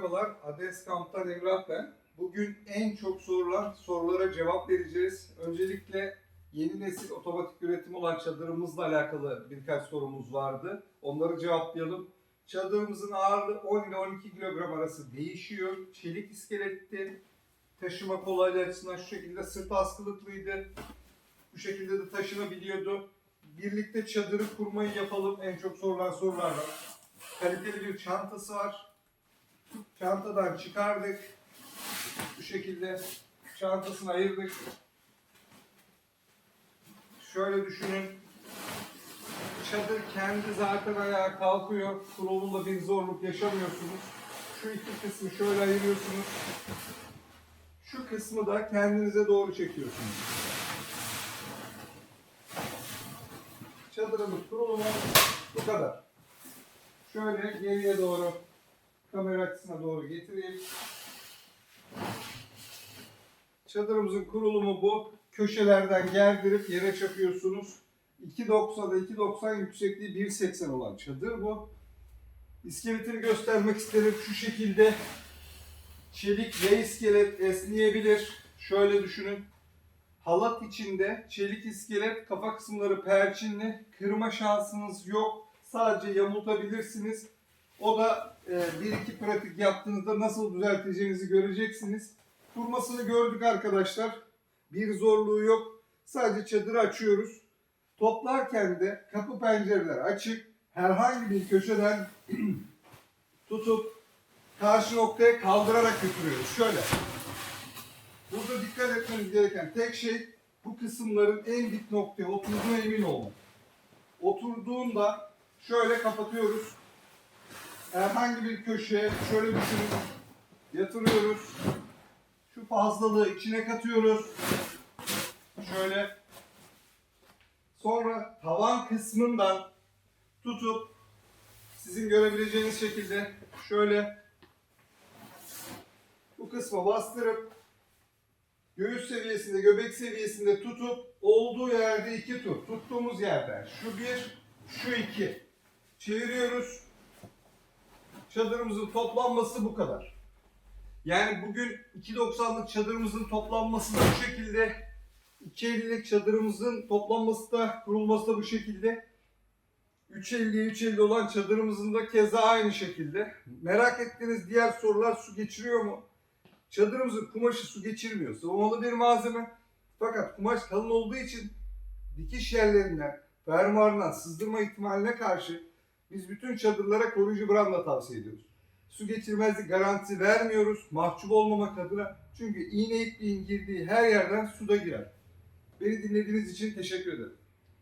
Merhabalar, Ades Kamp'tan Emrah ben. Bugün en çok sorulan sorulara cevap vereceğiz. Öncelikle yeni nesil otomatik üretim olan çadırımızla alakalı birkaç sorumuz vardı. Onları cevaplayalım. Çadırımızın ağırlığı 10 ile 12 kilogram arası değişiyor. Çelik iskeletli. Taşıma kolaylığı açısından şu şekilde sırt askılıklıydı. Bu şekilde de taşınabiliyordu. Birlikte çadırı kurmayı yapalım. En çok sorulan sorulardan. Kaliteli bir çantası var. Çantadan çıkardık. Bu şekilde çantasını ayırdık. Şöyle düşünün. Çadır kendi zaten ayağa kalkıyor. Kurulumda bir zorluk yaşamıyorsunuz. Şu iki kısmı şöyle ayırıyorsunuz. Şu kısmı da kendinize doğru çekiyorsunuz. Çadırımız kurulumu bu kadar. Şöyle geriye doğru kamera açısına doğru getireyim. Çadırımızın kurulumu bu. Köşelerden gerdirip yere çakıyorsunuz. 2.90'da 2.90 yüksekliği 1.80 olan çadır bu. İskeletini göstermek isterim şu şekilde. Çelik ve iskelet esneyebilir. Şöyle düşünün. Halat içinde çelik iskelet, kafa kısımları perçinli. Kırma şansınız yok. Sadece yamultabilirsiniz. O da e, bir iki pratik yaptığınızda nasıl düzelteceğinizi göreceksiniz. Kurmasını gördük arkadaşlar. Bir zorluğu yok. Sadece çadırı açıyoruz. Toplarken de kapı pencereler açık. Herhangi bir köşeden tutup karşı noktaya kaldırarak götürüyoruz. Şöyle. Burada dikkat etmeniz gereken tek şey bu kısımların en dip noktaya oturduğuna emin olmak. Oturduğunda şöyle kapatıyoruz. Herhangi bir köşeye şöyle düşünün. Yatırıyoruz. Şu fazlalığı içine katıyoruz. Şöyle. Sonra tavan kısmından tutup sizin görebileceğiniz şekilde şöyle bu kısma bastırıp göğüs seviyesinde, göbek seviyesinde tutup olduğu yerde iki tur. Tuttuğumuz yerden şu bir, şu iki. Çeviriyoruz. Çadırımızın toplanması bu kadar. Yani bugün 2.90'lık çadırımızın toplanması da bu şekilde. 2.50'lik çadırımızın toplanması da kurulması da bu şekilde. 3.50'ye 3.50 olan çadırımızın da keza aynı şekilde. Merak ettiğiniz diğer sorular su geçiriyor mu? Çadırımızın kumaşı su geçirmiyor. Sıvamalı bir malzeme. Fakat kumaş kalın olduğu için dikiş yerlerinden, fermuarından sızdırma ihtimaline karşı biz bütün çadırlara koruyucu branda tavsiye ediyoruz. Su geçirmezlik garantisi vermiyoruz. Mahcup olmamak adına. Çünkü iğne ipliğin girdiği her yerden su da girer. Beni dinlediğiniz için teşekkür ederim.